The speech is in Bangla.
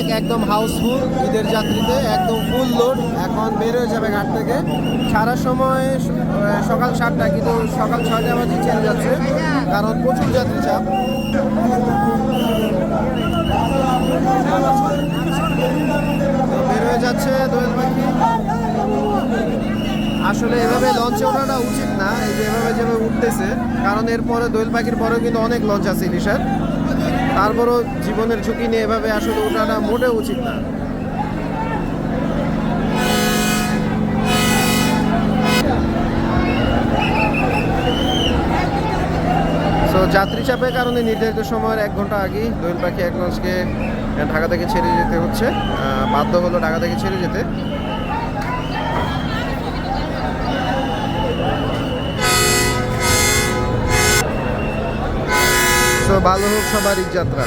এক একদম হাউসফুল ঈদের যাত্রীতে, একদম ফুল লোড এখন বের হয়ে যাবে ঘাট থেকে। ছাড়ার সময় সকাল সাতটা, কিন্তু সকাল ছয়টা বাজে ছেড়ে যাচ্ছে। কারণ প্রচুর যাত্রী চাপ। বের হয়ে যাচ্ছে দোয়েল পাখি। আসলে এভাবে লঞ্চে ওঠাটা উচিত না। এই যে এভাবে যেভাবে উঠতেছে, কারণ এরপরে দোয়েল পাখির পরেও কিন্তু অনেক লঞ্চ আছে ইলিশার তারপরও জীবনের ঝুঁকি নিয়ে এভাবে আসলে ওঠাটা মোটেও উচিত না। যাত্রী চাপের কারণে নির্ধারিত সময়ের এক ঘণ্টা আগেই দোয়েল পাখি এক লঞ্চকে ঢাকা থেকে ছেড়ে যেতে হচ্ছে। বাধ্য হলো ঢাকা থেকে ছেড়ে যেতে। তো ভালো হোক সবার ঈদ যাত্রা।